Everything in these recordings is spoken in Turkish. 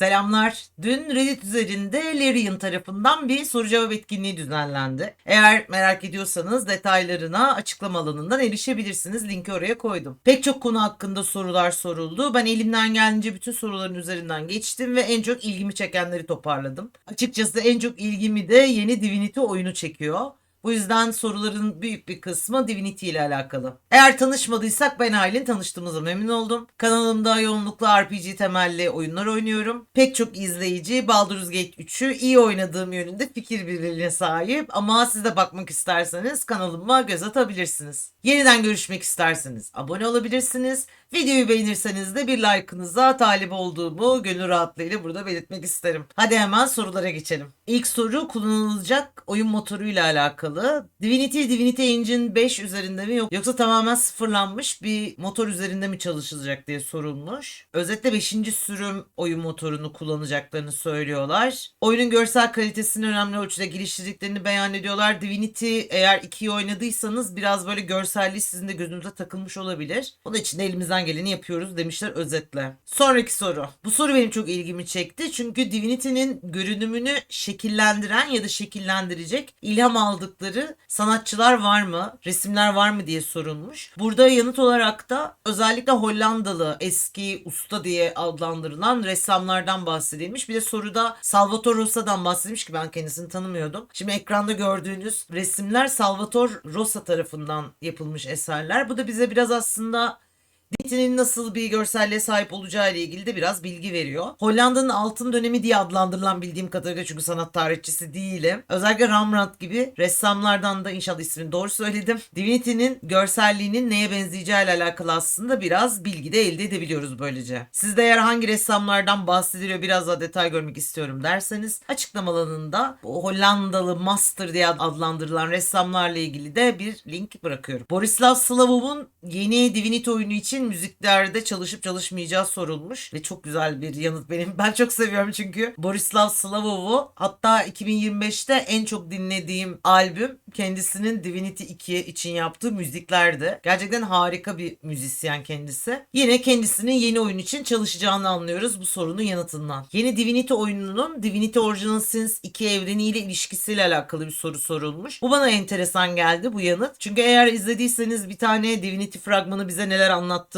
Selamlar. Dün Reddit üzerinde Larian tarafından bir soru cevap etkinliği düzenlendi. Eğer merak ediyorsanız detaylarına açıklama alanından erişebilirsiniz. Linki oraya koydum. Pek çok konu hakkında sorular soruldu. Ben elimden geldiğince bütün soruların üzerinden geçtim ve en çok ilgimi çekenleri toparladım. Açıkçası en çok ilgimi de yeni Divinity oyunu çekiyor. Bu yüzden soruların büyük bir kısmı Divinity ile alakalı. Eğer tanışmadıysak ben Aylin tanıştığımıza memnun oldum. Kanalımda yoğunlukla RPG temelli oyunlar oynuyorum. Pek çok izleyici Baldur's Gate 3'ü iyi oynadığım yönünde fikir birliğine sahip ama siz de bakmak isterseniz kanalıma göz atabilirsiniz. Yeniden görüşmek isterseniz abone olabilirsiniz. Videoyu beğenirseniz de bir like'ınıza talip olduğumu gönül rahatlığıyla burada belirtmek isterim. Hadi hemen sorulara geçelim. İlk soru kullanılacak oyun motoruyla alakalı. Divinity, Divinity Engine 5 üzerinde mi yok yoksa tamamen sıfırlanmış bir motor üzerinde mi çalışılacak diye sorulmuş. Özetle 5. sürüm oyun motorunu kullanacaklarını söylüyorlar. Oyunun görsel kalitesini önemli ölçüde geliştirdiklerini beyan ediyorlar. Divinity eğer 2'yi oynadıysanız biraz böyle görselliği sizin de gözünüze takılmış olabilir. Onun için de elimizden geleni yapıyoruz demişler özetle. Sonraki soru. Bu soru benim çok ilgimi çekti. Çünkü Divinity'nin görünümünü şekillendiren ya da şekillendirecek ilham aldıkları sanatçılar var mı? Resimler var mı diye sorulmuş. Burada yanıt olarak da özellikle Hollandalı eski usta diye adlandırılan ressamlardan bahsedilmiş. Bir de soruda Salvatore Rosa'dan bahsedilmiş ki ben kendisini tanımıyordum. Şimdi ekranda gördüğünüz resimler Salvatore Rosa tarafından yapılmış eserler. Bu da bize biraz aslında Ditti'nin nasıl bir görselliğe sahip olacağı ile ilgili de biraz bilgi veriyor. Hollanda'nın altın dönemi diye adlandırılan bildiğim kadarıyla çünkü sanat tarihçisi değilim. Özellikle Rembrandt gibi ressamlardan da inşallah ismini doğru söyledim. Divinity'nin görselliğinin neye benzeyeceği ile alakalı aslında biraz bilgi de elde edebiliyoruz böylece. Siz de eğer hangi ressamlardan bahsediliyor biraz daha detay görmek istiyorum derseniz açıklama alanında Hollandalı master diye adlandırılan ressamlarla ilgili de bir link bırakıyorum. Borislav Slavov'un yeni Divinity oyunu için müziklerde çalışıp çalışmayacağı sorulmuş ve çok güzel bir yanıt benim. Ben çok seviyorum çünkü Borislav Slavov'u hatta 2025'te en çok dinlediğim albüm kendisinin Divinity 2 için yaptığı müziklerdi. Gerçekten harika bir müzisyen kendisi. Yine kendisinin yeni oyun için çalışacağını anlıyoruz bu sorunun yanıtından. Yeni Divinity oyununun Divinity Original Sins 2 evreniyle ilişkisiyle alakalı bir soru sorulmuş. Bu bana enteresan geldi bu yanıt. Çünkü eğer izlediyseniz bir tane Divinity fragmanı bize neler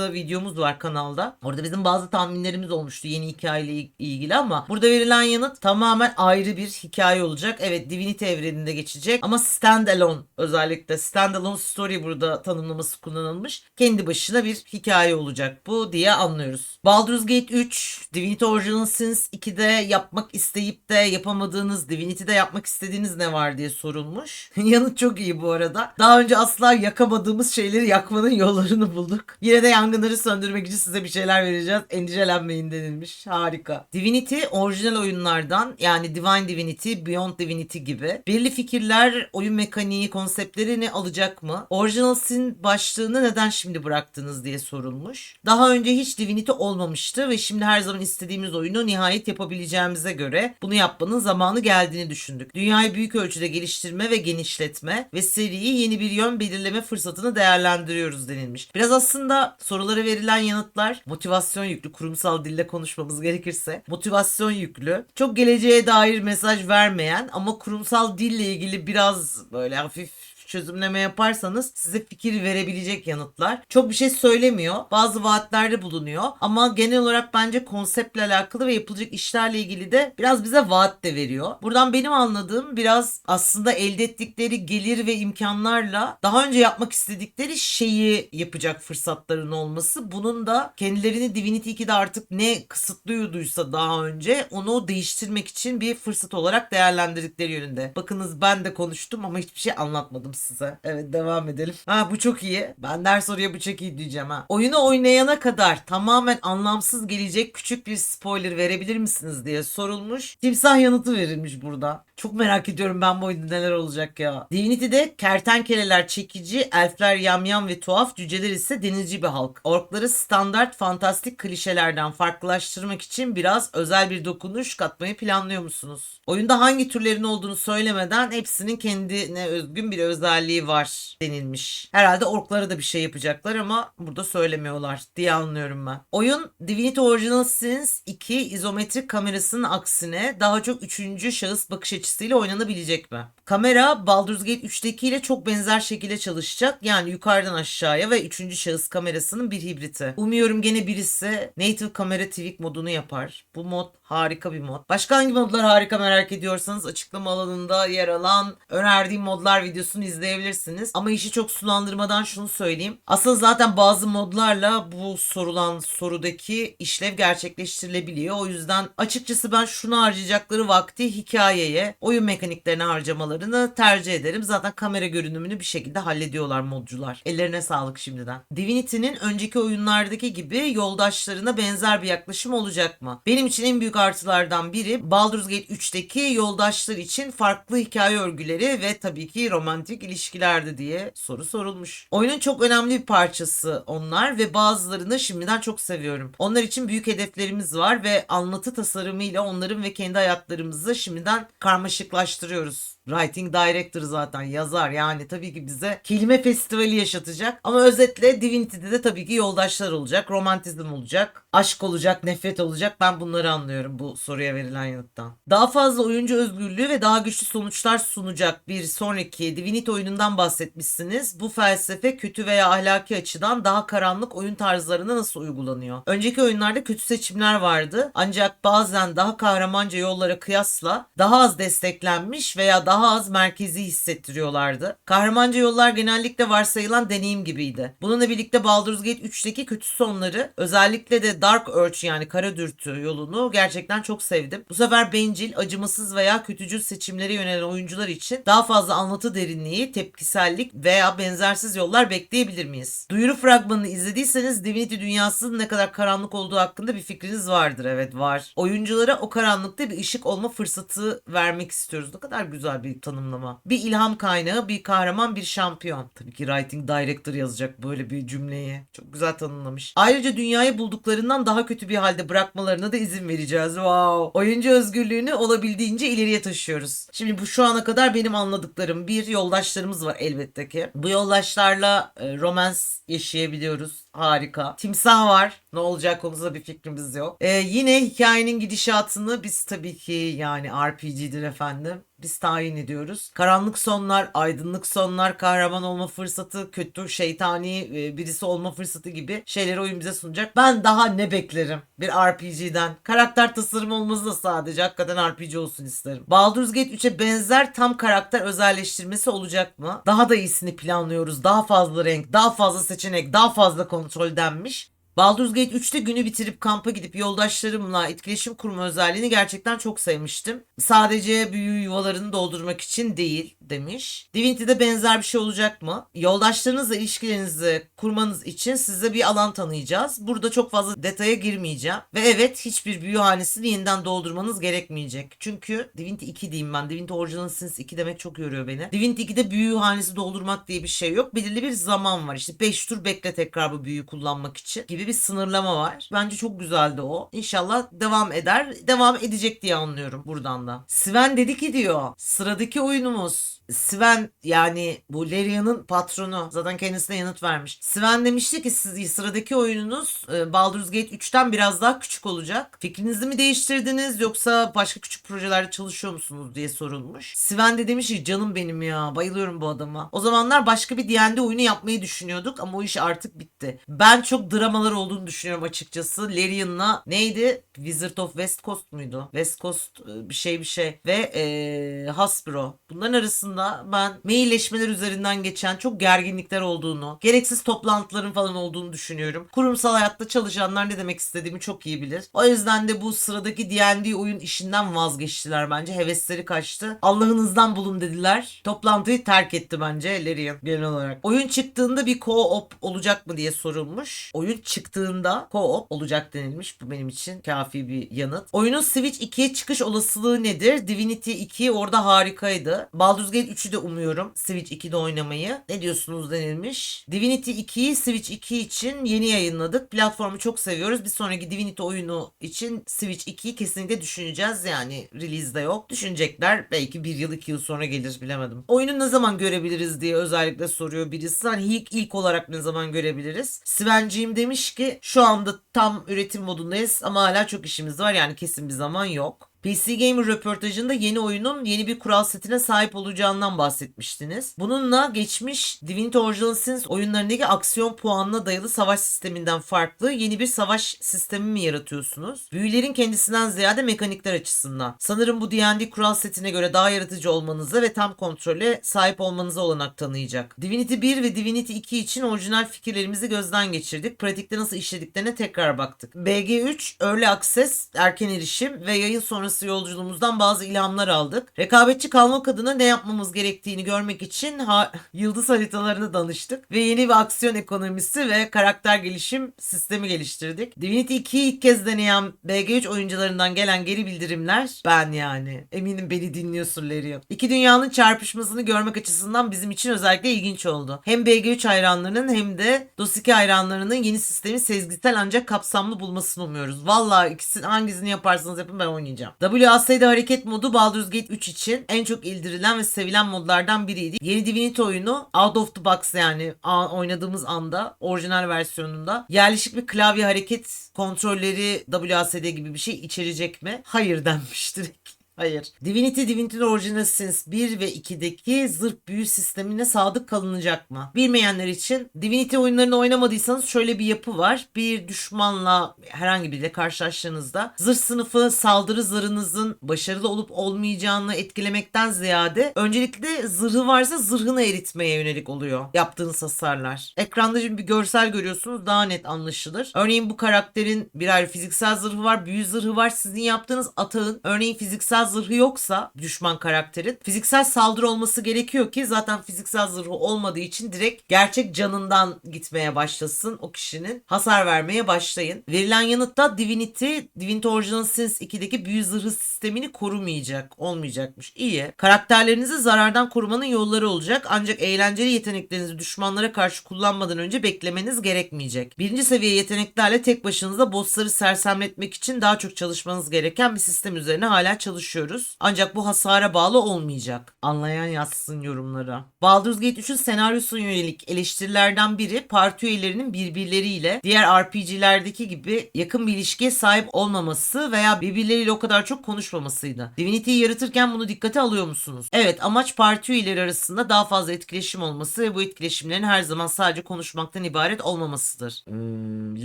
anlattığı videomuz var kanalda. Orada bizim bazı tahminlerimiz olmuştu yeni hikayeyle ilgili ama burada verilen yanıt tamamen ayrı bir hikaye olacak. Evet Divinity evreninde geçecek ama standalone özellikle standalone story burada tanımlaması kullanılmış. Kendi başına bir hikaye olacak bu diye anlıyoruz. Baldur's Gate 3, Divinity Original Sins 2'de yapmak isteyip de yapamadığınız, Divinity'de yapmak istediğiniz ne var diye sorulmuş. Yanıt çok iyi bu arada. Daha önce asla yakamadığımız şeyleri yakmanın yollarını bulduk. Yine de yangınları söndürmek için size bir şeyler vereceğiz. Endişelenmeyin denilmiş. Harika. Divinity orijinal oyunlardan yani Divine Divinity, Beyond Divinity gibi belirli fikirler, oyun mekaniği, konseptlerini alacak mı? Original Sin başlığını neden şimdi bıraktınız diye sorulmuş. Daha önce hiç Divinity olmamıştı ve şimdi her zaman istediğimiz oyunu nihayet yapabileceğimize göre bunu yapmanın zamanı geldiğini düşündük. Dünyayı büyük ölçüde geliştirme ve genişletme ve seriyi yeni bir yön belirleme fırsatını değerlendiriyoruz denilmiş. Biraz aslında sorulara verilen yanıtlar motivasyon yüklü, kurumsal dille konuşmamız gerekirse motivasyon yüklü. Çok geleceğe dair mesaj vermeyen ama kurumsal dille ilgili biraz böyle hafif çözümleme yaparsanız size fikir verebilecek yanıtlar. Çok bir şey söylemiyor. Bazı vaatlerde bulunuyor. Ama genel olarak bence konseptle alakalı ve yapılacak işlerle ilgili de biraz bize vaat de veriyor. Buradan benim anladığım biraz aslında elde ettikleri gelir ve imkanlarla daha önce yapmak istedikleri şeyi yapacak fırsatların olması. Bunun da kendilerini Divinity 2'de artık ne kısıtlıyorduysa daha önce onu değiştirmek için bir fırsat olarak değerlendirdikleri yönünde. Bakınız ben de konuştum ama hiçbir şey anlatmadım size. Evet devam edelim. Ha bu çok iyi. Ben der soruya bu çok iyi diyeceğim ha. Oyunu oynayana kadar tamamen anlamsız gelecek küçük bir spoiler verebilir misiniz diye sorulmuş. Timsah yanıtı verilmiş burada. Çok merak ediyorum ben bu oyunda neler olacak ya. Divinity'de kertenkeleler çekici, elfler yamyam ve tuhaf, cüceler ise denizci bir halk. Orkları standart fantastik klişelerden farklılaştırmak için biraz özel bir dokunuş katmayı planlıyor musunuz? Oyunda hangi türlerin olduğunu söylemeden hepsinin kendine özgün bir özelliği var denilmiş. Herhalde orklara da bir şey yapacaklar ama burada söylemiyorlar diye anlıyorum ben. Oyun Divinity Original Sins 2 izometrik kamerasının aksine daha çok üçüncü şahıs bakış açısıyla oynanabilecek mi? Kamera Baldur's Gate 3'teki ile çok benzer şekilde çalışacak. Yani yukarıdan aşağıya ve üçüncü şahıs kamerasının bir hibriti. Umuyorum gene birisi Native Camera Tweak modunu yapar. Bu mod harika bir mod. Başka hangi modlar harika merak ediyorsanız açıklama alanında yer alan önerdiğim modlar videosunu izleyebilirsiniz. Ama işi çok sulandırmadan şunu söyleyeyim. Aslında zaten bazı modlarla bu sorulan sorudaki işlev gerçekleştirilebiliyor. O yüzden açıkçası ben şunu harcayacakları vakti hikayeye, oyun mekaniklerine harcamalarını tercih ederim. Zaten kamera görünümünü bir şekilde hallediyorlar modcular. Ellerine sağlık şimdiden. Divinity'nin önceki oyunlardaki gibi yoldaşlarına benzer bir yaklaşım olacak mı? Benim için en büyük artılardan biri Baldur's Gate 3'teki yoldaşlar için farklı hikaye örgüleri ve tabii ki romantik ilişkilerdi diye soru sorulmuş. Oyunun çok önemli bir parçası onlar ve bazılarını şimdiden çok seviyorum. Onlar için büyük hedeflerimiz var ve anlatı tasarımıyla onların ve kendi hayatlarımızı şimdiden karmaşıklaştırıyoruz. Writing Director zaten yazar yani tabii ki bize kelime festivali yaşatacak. Ama özetle Divinity'de de tabii ki yoldaşlar olacak, romantizm olacak, aşk olacak, nefret olacak. Ben bunları anlıyorum bu soruya verilen yanıttan. Daha fazla oyuncu özgürlüğü ve daha güçlü sonuçlar sunacak bir sonraki Divinity oyunundan bahsetmişsiniz. Bu felsefe kötü veya ahlaki açıdan daha karanlık oyun tarzlarına nasıl uygulanıyor? Önceki oyunlarda kötü seçimler vardı. Ancak bazen daha kahramanca yollara kıyasla daha az desteklenmiş veya daha az merkezi hissettiriyorlardı. Kahramanca yollar genellikle varsayılan deneyim gibiydi. Bununla birlikte Baldur's Gate 3'teki kötü sonları özellikle de Dark Urge yani kara dürtü yolunu gerçekten çok sevdim. Bu sefer bencil, acımasız veya kötücül seçimlere yönelen oyuncular için daha fazla anlatı derinliği, tepkisellik veya benzersiz yollar bekleyebilir miyiz? Duyuru fragmanını izlediyseniz Divinity dünyasının ne kadar karanlık olduğu hakkında bir fikriniz vardır. Evet var. Oyunculara o karanlıkta bir ışık olma fırsatı vermek istiyoruz. Ne kadar güzel bir tanımlama. Bir ilham kaynağı, bir kahraman, bir şampiyon. Tabii ki writing director yazacak böyle bir cümleyi. Çok güzel tanımlamış. Ayrıca dünyayı bulduklarından daha kötü bir halde bırakmalarına da izin vereceğiz. Wow. Oyuncu özgürlüğünü olabildiğince ileriye taşıyoruz. Şimdi bu şu ana kadar benim anladıklarım. Bir yoldaşlarımız var elbette ki. Bu yoldaşlarla e, romans yaşayabiliyoruz. Harika. Timsah var. Ne olacak konusunda bir fikrimiz yok. E, yine hikayenin gidişatını biz tabii ki yani RPG'dir efendim biz tayin ediyoruz. Karanlık sonlar, aydınlık sonlar, kahraman olma fırsatı, kötü, şeytani e, birisi olma fırsatı gibi şeyleri oyun bize sunacak. Ben daha ne beklerim bir RPG'den? Karakter tasarımı olması da sadece hakikaten RPG olsun isterim. Baldur's Gate 3'e benzer tam karakter özelleştirmesi olacak mı? Daha da iyisini planlıyoruz. Daha fazla renk, daha fazla seçenek, daha fazla kontrol denmiş. Baldur's Gate 3'te günü bitirip kampa gidip yoldaşlarımla etkileşim kurma özelliğini gerçekten çok sevmiştim. Sadece büyü yuvalarını doldurmak için değil demiş. Divinity'de benzer bir şey olacak mı? Yoldaşlarınızla ilişkilerinizi kurmanız için size bir alan tanıyacağız. Burada çok fazla detaya girmeyeceğim. Ve evet hiçbir büyü hanesini yeniden doldurmanız gerekmeyecek. Çünkü Divinity 2 diyeyim ben. Divinity Original Sins 2 demek çok yoruyor beni. Divinity 2'de büyü hanesi doldurmak diye bir şey yok. Belirli bir zaman var. İşte 5 tur bekle tekrar bu büyüyü kullanmak için gibi bir sınırlama var. Bence çok güzeldi o. İnşallah devam eder. Devam edecek diye anlıyorum buradan da. Sven dedi ki diyor. Sıradaki oyunumuz Sven yani bu Leria'nın patronu zaten kendisine yanıt vermiş. Sven demişti ki siz sıradaki oyununuz e, Baldur's Gate 3'ten biraz daha küçük olacak. Fikrinizi mi değiştirdiniz yoksa başka küçük projelerde çalışıyor musunuz diye sorulmuş. Sven de demiş ki canım benim ya bayılıyorum bu adama. O zamanlar başka bir D&D oyunu yapmayı düşünüyorduk ama o iş artık bitti. Ben çok dramalar olduğunu düşünüyorum açıkçası. Larian'la neydi? Wizard of West Coast muydu? West Coast e, bir şey bir şey ve e, Hasbro. Bunların arasında ben mailleşmeler üzerinden geçen çok gerginlikler olduğunu, gereksiz toplantıların falan olduğunu düşünüyorum. Kurumsal hayatta çalışanlar ne demek istediğimi çok iyi bilir. O yüzden de bu sıradaki D&D oyun işinden vazgeçtiler bence. Hevesleri kaçtı. Allah'ınızdan bulun dediler. Toplantıyı terk etti bence Larian genel olarak. Oyun çıktığında bir co-op olacak mı diye sorulmuş. Oyun çıktığında co-op olacak denilmiş. Bu benim için kafi bir yanıt. Oyunun Switch 2'ye çıkış olasılığı nedir? Divinity 2 orada harikaydı. Baldur's Gate 3'ü de umuyorum Switch 2'de oynamayı. Ne diyorsunuz denilmiş. Divinity 2'yi Switch 2 için yeni yayınladık. Platformu çok seviyoruz. Bir sonraki Divinity oyunu için Switch 2'yi kesinlikle düşüneceğiz. Yani release'de yok. Düşünecekler. Belki bir yıl iki yıl sonra gelir bilemedim. Oyunu ne zaman görebiliriz diye özellikle soruyor birisi. Hani ilk, ilk olarak ne zaman görebiliriz? Sven'ciğim demiş ki şu anda tam üretim modundayız ama hala çok işimiz var. Yani kesin bir zaman yok. PC Gamer röportajında yeni oyunun yeni bir kural setine sahip olacağından bahsetmiştiniz. Bununla geçmiş Divinity Original Sins oyunlarındaki aksiyon puanına dayalı savaş sisteminden farklı yeni bir savaş sistemi mi yaratıyorsunuz? Büyülerin kendisinden ziyade mekanikler açısından. Sanırım bu D&D kural setine göre daha yaratıcı olmanıza ve tam kontrole sahip olmanıza olanak tanıyacak. Divinity 1 ve Divinity 2 için orijinal fikirlerimizi gözden geçirdik. Pratikte nasıl işlediklerine tekrar baktık. BG3 Early Access, erken erişim ve yayın sonrası yolculuğumuzdan bazı ilhamlar aldık. Rekabetçi kalmak adına ne yapmamız gerektiğini görmek için ha- yıldız haritalarını danıştık ve yeni bir aksiyon ekonomisi ve karakter gelişim sistemi geliştirdik. Divinity 2'yi ilk kez deneyen BG3 oyuncularından gelen geri bildirimler ben yani. Eminim beni dinliyorsun Lerion. İki dünyanın çarpışmasını görmek açısından bizim için özellikle ilginç oldu. Hem BG3 hayranlarının hem de DOS 2 hayranlarının yeni sistemi sezgisel ancak kapsamlı bulmasını umuyoruz. Valla ikisini hangisini yaparsanız yapın ben oynayacağım. WASD hareket modu Baldur's Gate 3 için en çok indirilen ve sevilen modlardan biriydi. Yeni Divinity oyunu out of the box yani oynadığımız anda orijinal versiyonunda yerleşik bir klavye hareket kontrolleri WASD gibi bir şey içerecek mi? Hayır denmiş direkt. Hayır. Divinity, Divinity Original Sins 1 ve 2'deki zırh büyü sistemine sadık kalınacak mı? Bilmeyenler için Divinity oyunlarını oynamadıysanız şöyle bir yapı var. Bir düşmanla herhangi biriyle karşılaştığınızda zırh sınıfı saldırı zırhınızın başarılı olup olmayacağını etkilemekten ziyade öncelikle zırhı varsa zırhını eritmeye yönelik oluyor yaptığınız hasarlar. Ekranda şimdi bir görsel görüyorsunuz daha net anlaşılır. Örneğin bu karakterin bir ayrı fiziksel zırhı var, büyü zırhı var. Sizin yaptığınız atağın örneğin fiziksel zırhı yoksa düşman karakterin fiziksel saldırı olması gerekiyor ki zaten fiziksel zırhı olmadığı için direkt gerçek canından gitmeye başlasın o kişinin. Hasar vermeye başlayın. Verilen yanıtta Divinity, Divinity Original Sins 2'deki büyü zırhı sistemini korumayacak. Olmayacakmış. İyi. Karakterlerinizi zarardan korumanın yolları olacak. Ancak eğlenceli yeteneklerinizi düşmanlara karşı kullanmadan önce beklemeniz gerekmeyecek. Birinci seviye yeteneklerle tek başınıza bossları sersemletmek için daha çok çalışmanız gereken bir sistem üzerine hala çalışıyoruz. Ancak bu hasara bağlı olmayacak. Anlayan yazsın yorumlara. Baldur's Gate 3'ün senaryosuna yönelik eleştirilerden biri parti üyelerinin birbirleriyle diğer RPG'lerdeki gibi yakın bir ilişkiye sahip olmaması veya birbirleriyle o kadar çok konuşmamasıydı. Divinity'yi yaratırken bunu dikkate alıyor musunuz? Evet amaç parti üyeleri arasında daha fazla etkileşim olması ve bu etkileşimlerin her zaman sadece konuşmaktan ibaret olmamasıdır. Hmm,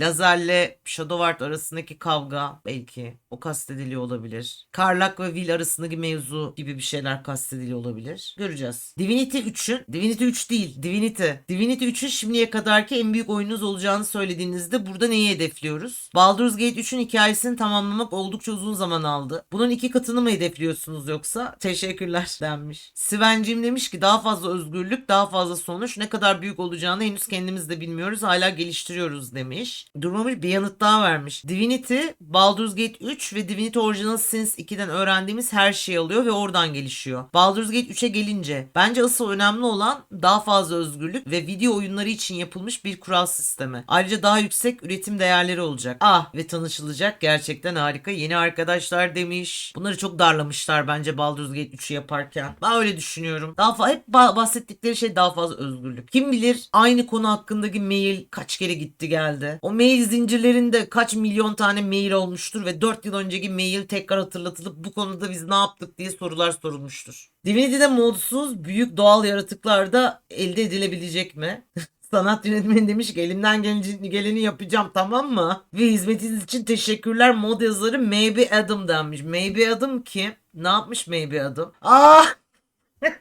Lazer'le Shadowheart arasındaki kavga belki o kastediliyor olabilir. Karlak ve Will arasındaki mevzu gibi bir şeyler kastediliyor olabilir. Göreceğiz. Divinity 3'ün Divinity 3 değil Divinity. Divinity 3'ün şimdiye kadarki en büyük oyununuz olacağını söylediğinizde burada neyi hedefliyoruz? Baldur's Gate 3'ün hikayesini tamamlamak oldukça uzun zaman aldı. Bunun iki katını mı hedefliyorsunuz yoksa? Teşekkürler denmiş. Sven'cim demiş ki daha fazla özgürlük, daha fazla sonuç. Ne kadar büyük olacağını henüz kendimiz de bilmiyoruz. Hala geliştiriyoruz demiş. Durmamış bir yanıt daha vermiş. Divinity, Baldur's Gate 3 ve Divinity Original Sins 2'den öğrendiğimiz her şeyi alıyor ve oradan gelişiyor. Baldur's Gate 3'e gelince bence asıl önemli olan daha fazla özgürlük ve video oyunları için yapılmış bir kural sistemi. Ayrıca daha yüksek üretim değerleri olacak. Ah ve tanışılacak gerçekten harika yeni arkadaşlar demiş. Bunları çok darlamışlar bence Baldur's Gate 3'ü yaparken. Ben öyle düşünüyorum. Daha fazla hep ba- bahsettikleri şey daha fazla özgürlük. Kim bilir aynı konu hakkındaki mail kaç kere gitti geldi. O mail zincirlerinde kaç milyon tane mail olmuştur ve 4 yıl önceki mail tekrar hatırlatılıp bu konuda biz ne yaptık diye sorular sorulmuştur. Divinity'de modsuz büyük doğal yaratıklar da elde edilebilecek mi? Sanat yönetmeni demiş ki elimden geleni, yapacağım tamam mı? Ve hizmetiniz için teşekkürler mod yazarı Maybe Adam denmiş. Maybe Adam kim? Ne yapmış Maybe Adam? Ah!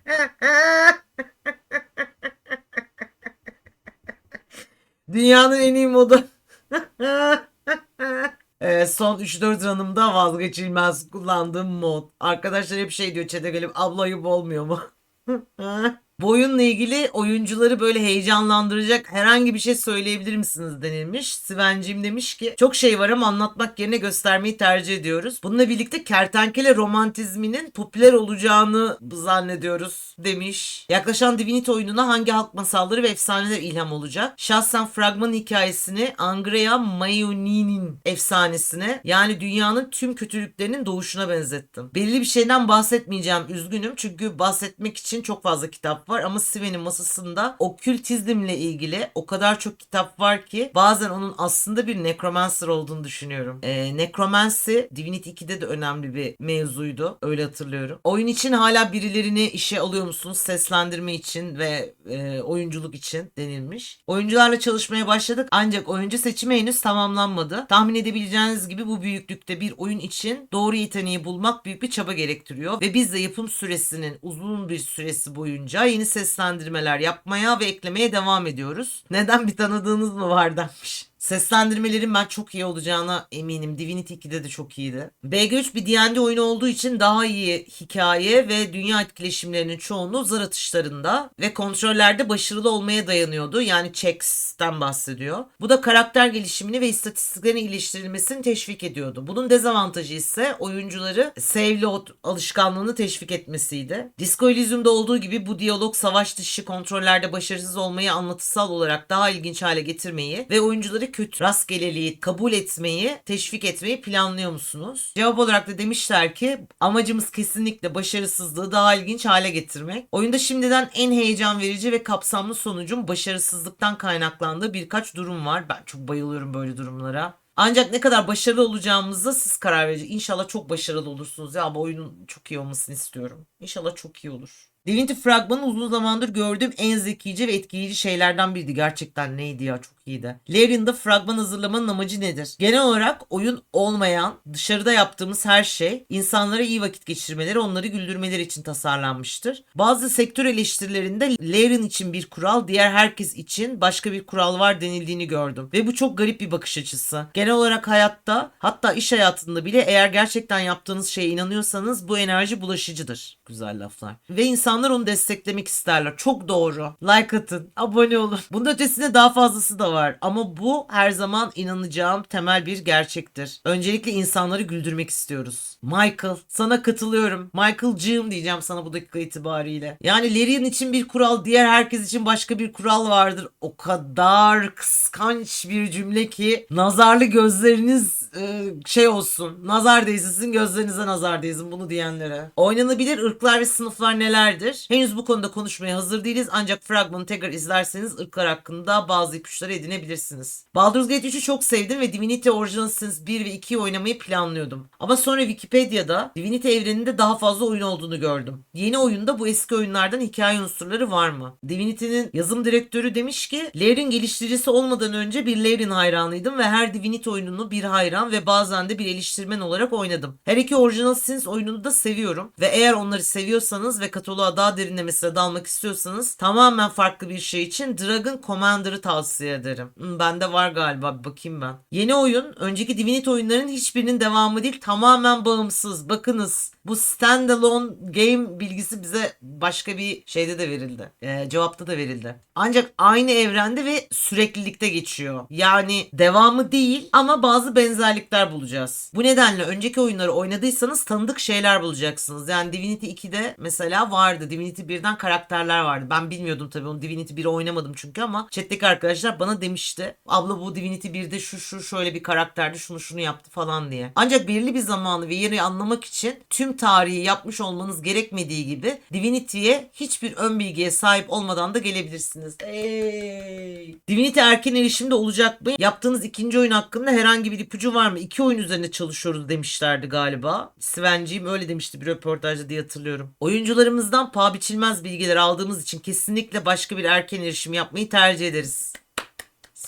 Dünyanın en iyi modu. Evet, son 3-4 ranımda vazgeçilmez kullandığım mod. Arkadaşlar hep şey diyor chat'e gelip abla ayıp olmuyor mu? Bu oyunla ilgili oyuncuları böyle heyecanlandıracak herhangi bir şey söyleyebilir misiniz denilmiş. Sivenciğim demiş ki çok şey var ama anlatmak yerine göstermeyi tercih ediyoruz. Bununla birlikte kertenkele romantizminin popüler olacağını zannediyoruz demiş. Yaklaşan Divinity oyununa hangi halk masalları ve efsaneler ilham olacak? Şahsen fragman hikayesini Andrea Maioni'nin efsanesine yani dünyanın tüm kötülüklerinin doğuşuna benzettim. Belirli bir şeyden bahsetmeyeceğim üzgünüm çünkü bahsetmek için çok fazla kitap var ama Siven'in masasında okültizmle ilgili o kadar çok kitap var ki bazen onun aslında bir necromancer olduğunu düşünüyorum. Ee, necromancy Divinity 2'de de önemli bir mevzuydu. Öyle hatırlıyorum. Oyun için hala birilerini işe alıyor musunuz? Seslendirme için ve e, oyunculuk için denilmiş. Oyuncularla çalışmaya başladık ancak oyuncu seçimi henüz tamamlanmadı. Tahmin edebileceğiniz gibi bu büyüklükte bir oyun için doğru yeteneği bulmak büyük bir çaba gerektiriyor ve biz de yapım süresinin uzun bir süresi boyunca yeni seslendirmeler yapmaya ve eklemeye devam ediyoruz. Neden bir tanıdığınız mı var denmiş. Seslendirmelerin ben çok iyi olacağına eminim. Divinity 2'de de çok iyiydi. BG3 bir D&D oyunu olduğu için daha iyi hikaye ve dünya etkileşimlerinin çoğunluğu zar atışlarında ve kontrollerde başarılı olmaya dayanıyordu. Yani checks'ten bahsediyor. Bu da karakter gelişimini ve istatistiklerin iyileştirilmesini teşvik ediyordu. Bunun dezavantajı ise oyuncuları save load alışkanlığını teşvik etmesiydi. Disco Elysium'da olduğu gibi bu diyalog savaş dışı kontrollerde başarısız olmayı anlatısal olarak daha ilginç hale getirmeyi ve oyuncuları kötü rastgeleliği kabul etmeyi, teşvik etmeyi planlıyor musunuz? Cevap olarak da demişler ki amacımız kesinlikle başarısızlığı daha ilginç hale getirmek. Oyunda şimdiden en heyecan verici ve kapsamlı sonucun başarısızlıktan kaynaklandığı birkaç durum var. Ben çok bayılıyorum böyle durumlara. Ancak ne kadar başarılı olacağımıza siz karar vereceksiniz. İnşallah çok başarılı olursunuz ya ama oyunun çok iyi olmasını istiyorum. İnşallah çok iyi olur. Divinity fragmanı uzun zamandır gördüğüm en zekice ve etkileyici şeylerden biriydi. Gerçekten neydi ya çok iyiydi. Larian'da fragman hazırlamanın amacı nedir? Genel olarak oyun olmayan, dışarıda yaptığımız her şey insanlara iyi vakit geçirmeleri, onları güldürmeleri için tasarlanmıştır. Bazı sektör eleştirilerinde Larian için bir kural, diğer herkes için başka bir kural var denildiğini gördüm. Ve bu çok garip bir bakış açısı. Genel olarak hayatta, hatta iş hayatında bile eğer gerçekten yaptığınız şeye inanıyorsanız bu enerji bulaşıcıdır. Güzel laflar. Ve insanlar onu desteklemek isterler. Çok doğru. Like atın, abone olun. Bunun ötesinde daha fazlası da var. Ama bu her zaman inanacağım temel bir gerçektir. Öncelikle insanları güldürmek istiyoruz. Michael, sana katılıyorum. Michael'cığım diyeceğim sana bu dakika itibariyle. Yani Larian için bir kural, diğer herkes için başka bir kural vardır. O kadar kıskanç bir cümle ki nazarlı gözleriniz e, şey olsun. Nazar değsin, gözlerinize nazar değsin bunu diyenlere. Oynanabilir ırklar ve sınıflar nelerdir? Henüz bu konuda konuşmaya hazır değiliz ancak fragmanı tekrar izlerseniz ırklar hakkında bazı ipuçları edinebilirsiniz. Baldur's Gate 3'ü çok sevdim ve Divinity Original Sins 1 ve 2'yi oynamayı planlıyordum. Ama sonra Wikipedia'da Divinity evreninde daha fazla oyun olduğunu gördüm. Yeni oyunda bu eski oyunlardan hikaye unsurları var mı? Divinity'nin yazım direktörü demiş ki Larian geliştiricisi olmadan önce bir Larian hayranıydım ve her Divinity oyununu bir hayran ve bazen de bir eleştirmen olarak oynadım. Her iki Original Sins oyununu da seviyorum ve eğer onları seviyorsanız ve kataloğa daha derinlemesine dalmak istiyorsanız tamamen farklı bir şey için Dragon Commander'ı tavsiye ederim. Hmm, bende var galiba bir bakayım ben. Yeni oyun önceki Divinity oyunlarının hiçbirinin devamı değil tamamen bağımsız. Bakınız bu standalone game bilgisi bize başka bir şeyde de verildi. Ee, cevapta da verildi. Ancak aynı evrende ve süreklilikte geçiyor. Yani devamı değil ama bazı benzerlikler bulacağız. Bu nedenle önceki oyunları oynadıysanız tanıdık şeyler bulacaksınız. Yani Divinity 2'de mesela vardı. Divinity 1'den karakterler vardı. Ben bilmiyordum tabii onu Divinity 1'i oynamadım çünkü ama chat'teki arkadaşlar bana demişti. Abla bu Divinity 1'de şu şu şöyle bir karakterdi şunu şunu yaptı falan diye. Ancak belirli bir zamanı ve yeri anlamak için tüm tarihi yapmış olmanız gerekmediği gibi Divinity'ye hiçbir ön bilgiye sahip olmadan da gelebilirsiniz. Ey. Divinity erken erişimde olacak mı? Yaptığınız ikinci oyun hakkında herhangi bir ipucu var mı? İki oyun üzerine çalışıyoruz demişlerdi galiba. Sven'ciğim öyle demişti bir röportajda diye hatırlıyorum. Oyuncularımızdan paha biçilmez bilgiler aldığımız için kesinlikle başka bir erken erişim yapmayı tercih ederiz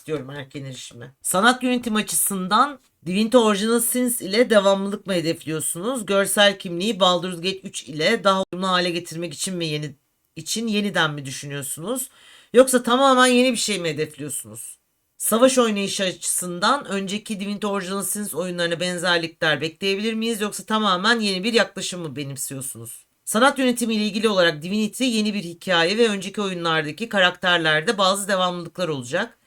istiyorum erken erişimi. Sanat yönetim açısından Divinity Original Sins ile devamlılık mı hedefliyorsunuz? Görsel kimliği Baldur's Gate 3 ile daha uyumlu hale getirmek için mi yeni için yeniden mi düşünüyorsunuz? Yoksa tamamen yeni bir şey mi hedefliyorsunuz? Savaş oynayışı açısından önceki Divinity Original Sins oyunlarına benzerlikler bekleyebilir miyiz? Yoksa tamamen yeni bir yaklaşım mı benimsiyorsunuz? Sanat yönetimi ile ilgili olarak Divinity yeni bir hikaye ve önceki oyunlardaki karakterlerde bazı devamlılıklar olacak.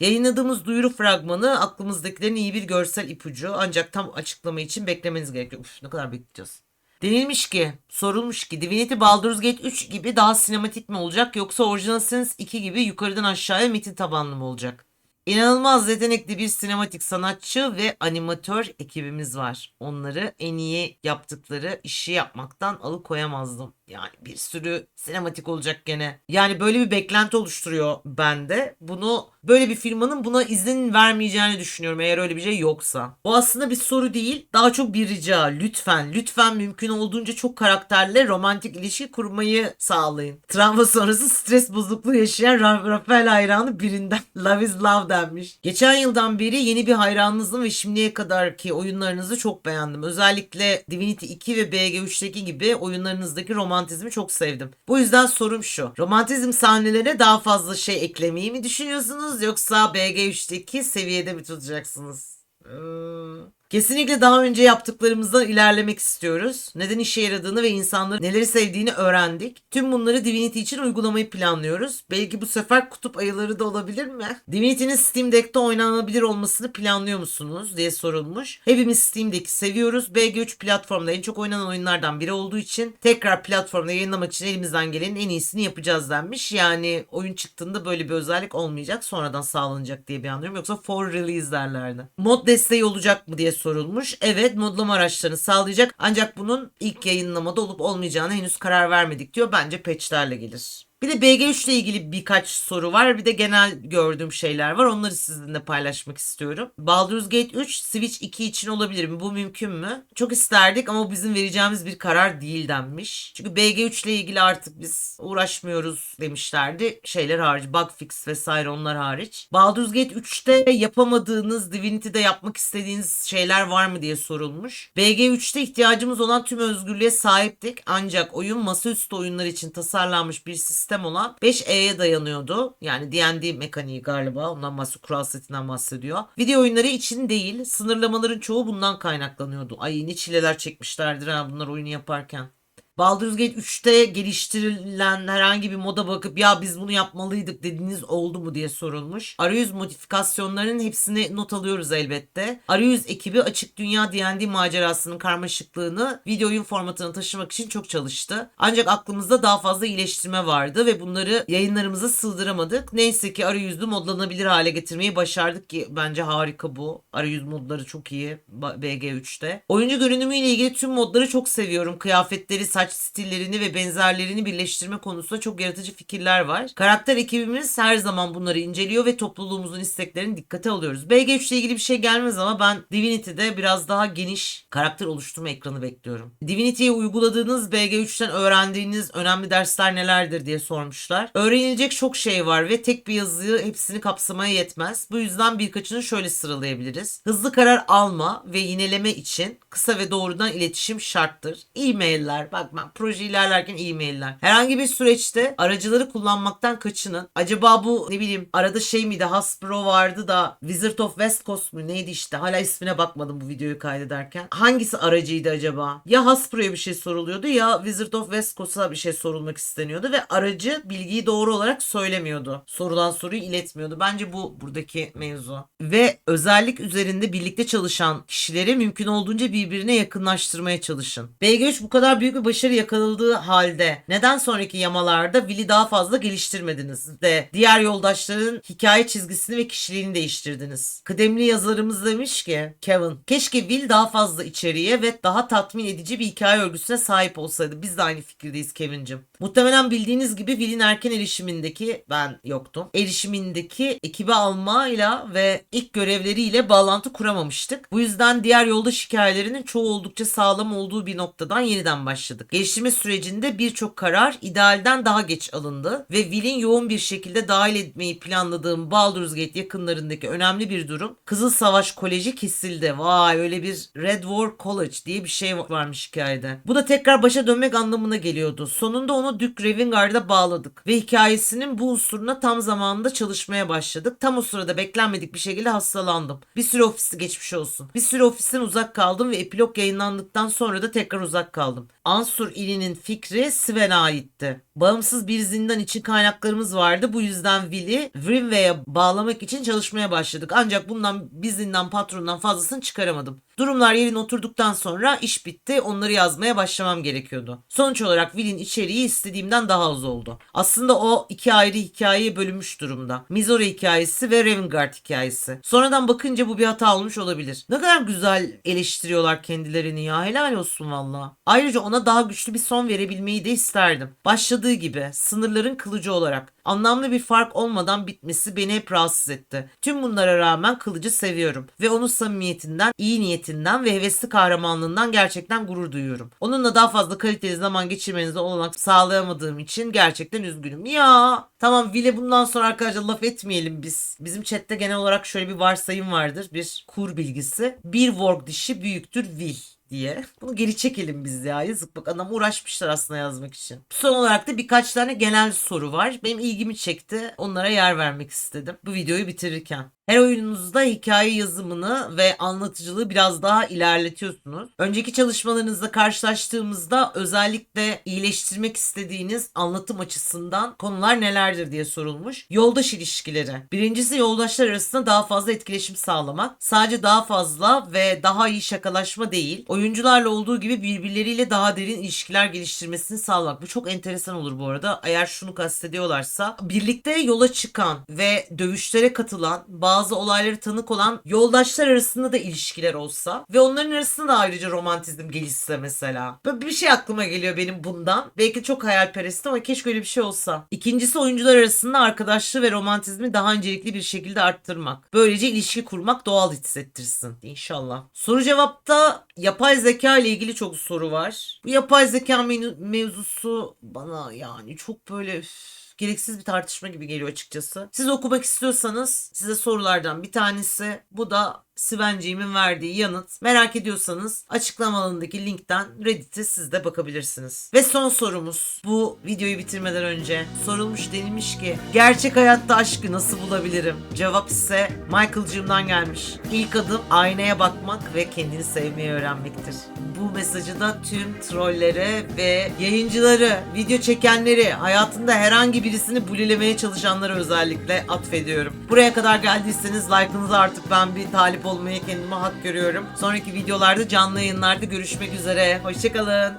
Yayınladığımız duyuru fragmanı aklımızdakilerin iyi bir görsel ipucu ancak tam açıklama için beklemeniz gerekiyor. Uf, ne kadar bekleyeceğiz. Denilmiş ki, sorulmuş ki Divinity Baldur's Gate 3 gibi daha sinematik mi olacak yoksa Original Sins 2 gibi yukarıdan aşağıya metin tabanlı mı olacak? İnanılmaz yetenekli bir sinematik sanatçı ve animatör ekibimiz var. Onları en iyi yaptıkları işi yapmaktan alıkoyamazdım. Yani bir sürü sinematik olacak gene. Yani böyle bir beklenti oluşturuyor bende. Bunu böyle bir firmanın buna izin vermeyeceğini düşünüyorum eğer öyle bir şey yoksa. Bu aslında bir soru değil. Daha çok bir rica. Lütfen, lütfen mümkün olduğunca çok karakterle romantik ilişki kurmayı sağlayın. Travma sonrası stres bozukluğu yaşayan Ra- Rafael hayranı birinden Love is Love denmiş. Geçen yıldan beri yeni bir hayranınızım ve şimdiye kadarki oyunlarınızı çok beğendim. Özellikle Divinity 2 ve BG3'teki gibi oyunlarınızdaki romantizmi çok sevdim. Bu yüzden sorum şu. Romantizm sahnelerine daha fazla şey eklemeyi mi düşünüyorsunuz yoksa BG3'teki seviyede mi tutacaksınız? Hmm. Kesinlikle daha önce yaptıklarımızdan ilerlemek istiyoruz. Neden işe yaradığını ve insanların neleri sevdiğini öğrendik. Tüm bunları Divinity için uygulamayı planlıyoruz. Belki bu sefer kutup ayıları da olabilir mi? Divinity'nin Steam Deck'te oynanabilir olmasını planlıyor musunuz diye sorulmuş. Hepimiz Steam Deck'i seviyoruz. BG3 platformda en çok oynanan oyunlardan biri olduğu için tekrar platformda yayınlamak için elimizden gelenin en iyisini yapacağız denmiş. Yani oyun çıktığında böyle bir özellik olmayacak. Sonradan sağlanacak diye bir anlıyorum. Yoksa for release derlerdi. Mod desteği olacak mı diye sorulmuş. Evet modlama araçlarını sağlayacak ancak bunun ilk yayınlamada olup olmayacağına henüz karar vermedik diyor. Bence patchlerle gelir. Bir de BG3 ile ilgili birkaç soru var. Bir de genel gördüğüm şeyler var. Onları sizinle paylaşmak istiyorum. Baldur's Gate 3 Switch 2 için olabilir mi? Bu mümkün mü? Çok isterdik ama bizim vereceğimiz bir karar değil denmiş. Çünkü BG3 ile ilgili artık biz uğraşmıyoruz demişlerdi. Şeyler hariç, bug fix vesaire onlar hariç. Baldur's Gate 3'te yapamadığınız, Divinity'de yapmak istediğiniz şeyler var mı diye sorulmuş. BG3'te ihtiyacımız olan tüm özgürlüğe sahiptik. Ancak oyun masaüstü oyunlar için tasarlanmış bir sistem olan 5E'ye dayanıyordu. Yani D&D mekaniği galiba. Ondan bahsediyor. Kural setinden bahsediyor. Video oyunları için değil. Sınırlamaların çoğu bundan kaynaklanıyordu. Ay ne çileler çekmişlerdir ha bunlar oyunu yaparken. Baldur's Gate 3'te geliştirilen herhangi bir moda bakıp ya biz bunu yapmalıydık dediğiniz oldu mu diye sorulmuş. Arayüz modifikasyonlarının hepsini not alıyoruz elbette. Arayüz ekibi açık dünya D&D macerasının karmaşıklığını video oyun formatına taşımak için çok çalıştı. Ancak aklımızda daha fazla iyileştirme vardı ve bunları yayınlarımıza sığdıramadık. Neyse ki arayüzlü modlanabilir hale getirmeyi başardık ki bence harika bu. Arayüz modları çok iyi BG3'te. Oyuncu görünümüyle ilgili tüm modları çok seviyorum. Kıyafetleri, saç stillerini ve benzerlerini birleştirme konusunda çok yaratıcı fikirler var. Karakter ekibimiz her zaman bunları inceliyor ve topluluğumuzun isteklerini dikkate alıyoruz. BG3 ile ilgili bir şey gelmez ama ben Divinity'de biraz daha geniş karakter oluşturma ekranı bekliyorum. Divinity'ye uyguladığınız BG3'ten öğrendiğiniz önemli dersler nelerdir diye sormuşlar. Öğrenilecek çok şey var ve tek bir yazıyı hepsini kapsamaya yetmez. Bu yüzden birkaçını şöyle sıralayabiliriz. Hızlı karar alma ve yineleme için kısa ve doğrudan iletişim şarttır. E-mailler, bak ben proje ilerlerken e-mailler. Herhangi bir süreçte aracıları kullanmaktan kaçının. Acaba bu ne bileyim arada şey miydi Hasbro vardı da Wizard of West Coast mu neydi işte hala ismine bakmadım bu videoyu kaydederken. Hangisi aracıydı acaba? Ya Hasbro'ya bir şey soruluyordu ya Wizard of West Coast'a bir şey sorulmak isteniyordu ve aracı bilgiyi doğru olarak söylemiyordu. Sorulan soruyu iletmiyordu. Bence bu buradaki mevzu. Ve özellik üzerinde birlikte çalışan kişileri mümkün olduğunca birbirine yakınlaştırmaya çalışın. BG3 bu kadar büyük bir başarı yakaladığı halde neden sonraki yamalarda Will'i daha fazla geliştirmediniz de diğer yoldaşların hikaye çizgisini ve kişiliğini değiştirdiniz. Kıdemli yazarımız demiş ki Kevin keşke Will daha fazla içeriğe ve daha tatmin edici bir hikaye örgüsüne sahip olsaydı. Biz de aynı fikirdeyiz Kevin'cim. Muhtemelen bildiğiniz gibi Will'in erken erişimindeki ben yoktum. Erişimindeki ekibi almayla ve ilk görevleriyle bağlantı kuramamıştık. Bu yüzden diğer yoldaş hikayelerinin çoğu oldukça sağlam olduğu bir noktadan yeniden başladık. Geliştirme sürecinde birçok karar idealden daha geç alındı ve Will'in yoğun bir şekilde dahil etmeyi planladığım Baldur's Gate yakınlarındaki önemli bir durum Kızıl Savaş Koleji kesildi. Vay öyle bir Red War College diye bir şey varmış hikayede. Bu da tekrar başa dönmek anlamına geliyordu. Sonunda onu Duke Ravengard'a bağladık ve hikayesinin bu unsuruna tam zamanında çalışmaya başladık. Tam o sırada beklenmedik bir şekilde hastalandım. Bir süre ofisi geçmiş olsun. Bir süre ofisten uzak kaldım ve epilog yayınlandıktan sonra da tekrar uzak kaldım. Ansur ininin fikri Sven'e aitti. Bağımsız bir zindan için kaynaklarımız vardı. Bu yüzden Will'i Grimway'e bağlamak için çalışmaya başladık. Ancak bundan bir zindan patronundan fazlasını çıkaramadım. Durumlar yerine oturduktan sonra iş bitti. Onları yazmaya başlamam gerekiyordu. Sonuç olarak Will'in içeriği istediğimden daha az oldu. Aslında o iki ayrı hikayeye bölünmüş durumda. Mizora hikayesi ve Revengard hikayesi. Sonradan bakınca bu bir hata olmuş olabilir. Ne kadar güzel eleştiriyorlar kendilerini ya. Helal olsun valla. Ayrıca ona daha güçlü bir son verebilmeyi de isterdim. Başladığı gibi sınırların kılıcı olarak. Anlamlı bir fark olmadan bitmesi beni hep rahatsız etti. Tüm bunlara rağmen kılıcı seviyorum. Ve onun samimiyetinden, iyi niyetinden ve hevesli kahramanlığından gerçekten gurur duyuyorum. Onunla daha fazla kaliteli zaman geçirmenize olanak sağlayamadığım için gerçekten üzgünüm. Ya tamam Vile bundan sonra arkadaşlar laf etmeyelim biz. Bizim chatte genel olarak şöyle bir varsayım vardır. Bir kur bilgisi. Bir work dişi büyüktür Will diye. Bunu geri çekelim biz ya. Yazık bak adam uğraşmışlar aslında yazmak için. Son olarak da birkaç tane genel soru var. Benim ilgimi çekti. Onlara yer vermek istedim. Bu videoyu bitirirken. Her oyununuzda hikaye yazımını ve anlatıcılığı biraz daha ilerletiyorsunuz. Önceki çalışmalarınızla karşılaştığımızda özellikle iyileştirmek istediğiniz anlatım açısından konular nelerdir diye sorulmuş. Yoldaş ilişkileri. Birincisi yoldaşlar arasında daha fazla etkileşim sağlamak. Sadece daha fazla ve daha iyi şakalaşma değil. Oyuncularla olduğu gibi birbirleriyle daha derin ilişkiler geliştirmesini sağlamak. Bu çok enteresan olur bu arada. Eğer şunu kastediyorlarsa birlikte yola çıkan ve dövüşlere katılan bazı olayları tanık olan yoldaşlar arasında da ilişkiler olsa ve onların arasında da ayrıca romantizm gelişse mesela. Böyle bir şey aklıma geliyor benim bundan. Belki çok hayalperest ama keşke öyle bir şey olsa. İkincisi oyuncular arasında arkadaşlığı ve romantizmi daha öncelikli bir şekilde arttırmak. Böylece ilişki kurmak doğal hissettirsin. İnşallah. Soru cevapta yapay zeka ile ilgili çok soru var. Bu yapay zeka mevzusu bana yani çok böyle üf, gereksiz bir tartışma gibi geliyor açıkçası. Siz okumak istiyorsanız size sorulardan bir tanesi. Bu da Sivenciğimin verdiği yanıt. Merak ediyorsanız açıklama alanındaki linkten Reddit'e siz de bakabilirsiniz. Ve son sorumuz. Bu videoyu bitirmeden önce sorulmuş denilmiş ki gerçek hayatta aşkı nasıl bulabilirim? Cevap ise Michael'cığımdan gelmiş. İlk adım aynaya bakmak ve kendini sevmeyi öğrenmektir. Bu mesajı da tüm trollere ve yayıncıları, video çekenleri, hayatında herhangi birisini bulilemeye çalışanlara özellikle atfediyorum. Buraya kadar geldiyseniz like'ınızı artık ben bir talip olmayı kendime hak görüyorum. Sonraki videolarda canlı yayınlarda görüşmek üzere. Hoşçakalın.